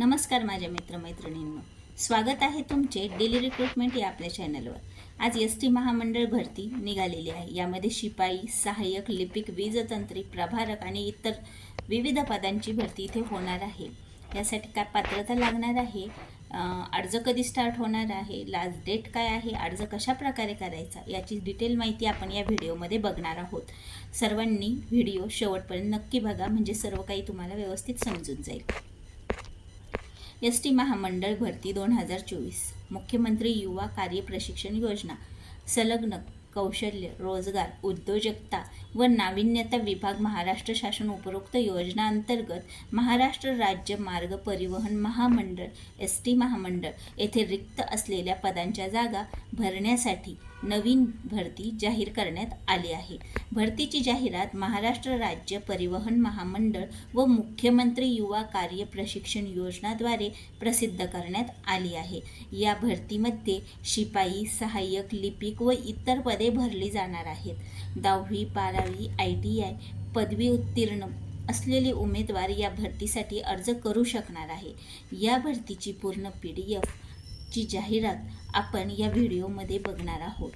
नमस्कार माझ्या मित्रमैत्रिणींनो. स्वागत आहे तुमचे डेली रिक्रुटमेंट या आपल्या चॅनलवर आज एस टी महामंडळ भरती निघालेली आहे. यामध्ये शिपाई सहाय्यक लिपिक वीजतंत्री प्रभारक आणि इतर विविध पदांची भरती इथे होणार आहे. यासाठी काय पात्रता लागणार आहे? अर्ज कधी स्टार्ट होणार आहे? लास्ट डेट काय आहे? अर्ज कशा प्रकारे करायचा? याची डिटेल माहिती आपण या व्हिडिओमध्ये बघणार आहोत. सर्वांनी व्हिडिओ शेवटपर्यंत नक्की बघा. म्हणजे सर्व काही तुम्हाला व्यवस्थित समजून जाईल. एस टी महामंडळ भरती दोन हजार चोवीस. मुख्यमंत्री युवा कार्य प्रशिक्षण योजना संलग्न कौशल्य रोजगार उद्योजकता व नाविन्यता विभाग महाराष्ट्र शासन उपरोक्त योजना अंतर्गत महाराष्ट्र राज्य मार्ग परिवहन महामंडळ एस टी महामंडळ येथे रिक्त असलेल्या पदांच्या जागा भरण्यासाठी नवीन भरती जाहीर करण्यात आली आहे. भरतीची जाहिरात महाराष्ट्र राज्य परिवहन महामंडळ व मुख्यमंत्री युवा कार्य प्रशिक्षण योजनाद्वारे प्रसिद्ध करण्यात आली आहे. या भरतीमध्ये शिपाई सहाय्यक लिपिक व इतर पदे भरली जाणार आहेत. दहावी बारावी आय टी आय पदवी उत्तीर्ण असलेले उमेदवार या भरतीसाठी अर्ज करू शकणार आहे. या भरतीची पूर्ण पी डी एफ ची जाहिरात आपण या व्हिडिओमध्ये बघणार आहोत.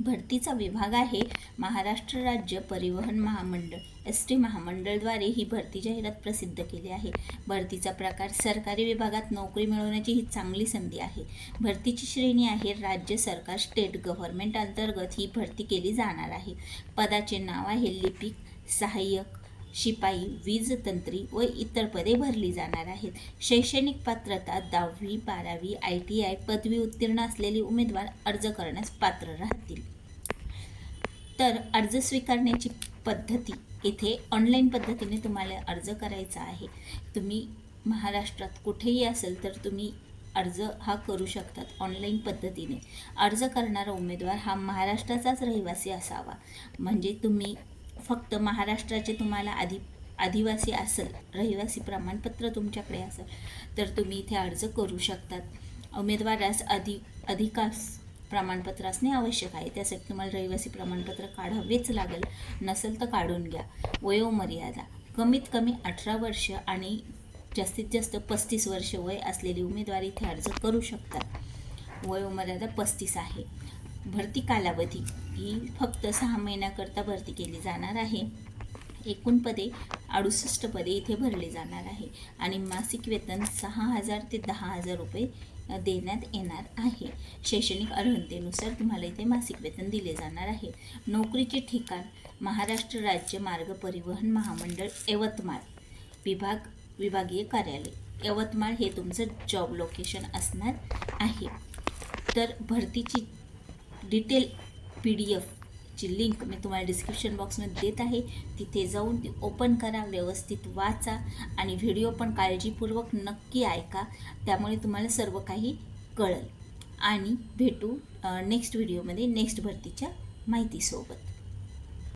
भरतीचा विभाग आहे महाराष्ट्र राज्य परिवहन महामंडळ. एस टी महामंडळद्वारे ही भरती जाहिरात प्रसिद्ध केली आहे. भरतीचा प्रकार सरकारी विभागात नोकरी मिळवण्याची ही चांगली संधी आहे. भरतीची श्रेणी आहे राज्य सरकार स्टेट गव्हर्नमेंट अंतर्गत ही भरती केली जाणार आहे. पदाचे नाव आहे लिपिक सहाय्यक शिपाई वीजतंत्री व इतर पदे भरली जाणार आहेत. शैक्षणिक पात्रता दहावी बारावी आय टी आय पदवी उत्तीर्ण असलेले उमेदवार अर्ज करण्यास पात्र राहतील. तर अर्ज स्वीकारण्याची पद्धती इथे ऑनलाईन पद्धतीने तुम्हाला अर्ज करायचा आहे. तुम्ही महाराष्ट्रात कुठेही असेल तर तुम्ही अर्ज हा करू शकतात ऑनलाईन पद्धतीने. अर्ज करणारा उमेदवार हा महाराष्ट्राचाच रहिवासी असावा. म्हणजे तुम्ही फक्त महाराष्ट्राचे तुम्हाला आधी आदिवासी असेल रहिवासी प्रमाणपत्र तुमच्याकडे असेल तर तुम्ही इथे अर्ज करू शकतात. उमेदवारास अधि अधिकास प्रमाणपत्र असणे आवश्यक आहे. त्यासाठी तुम्हाला रहिवासी प्रमाणपत्र काढावेच लागेल. नसेल तर काढून घ्या. वयोमर्यादा. कमीत कमी अठरा वर्ष आणि जास्तीत जास्त पस्तीस वर्ष वय असलेले उमेदवार इथे अर्ज करू शकतात. वयोमर्यादा पस्तीस आहे. भरती कालावधी. ही फक्त सहा महिन्याकरता भरती केली जाणार आहे. एकूण पदे अडुसष्ट पदे इथे भरले जाणार आहे. आणि मासिक वेतन सहा हजार ते दहा हजार रुपये देण्यात येणार आहे. शैक्षणिक अर्हतेनुसार तुम्हाला इथे मासिक वेतन दिले जाणार आहे. नोकरीचे ठिकाण महाराष्ट्र राज्य मार्ग परिवहन महामंडळ यवतमाळ विभाग विभागीय कार्यालय. यवतमाळ हे तुमचं जॉब लोकेशन असणार आहे. तर भरतीची डिटेल पी डी एफची लिंक मी तुम्हाला डिस्क्रिप्शन बॉक्समध्ये देत आहे. तिथे जाऊन ती ओपन करा व्यवस्थित वाचा आणि व्हिडिओ पण काळजीपूर्वक नक्की ऐका. त्यामुळे तुम्हाला सर्व काही कळेल. आणि भेटू नेक्स्ट व्हिडिओमध्ये नेक्स्ट भरतीच्या माहितीसोबत.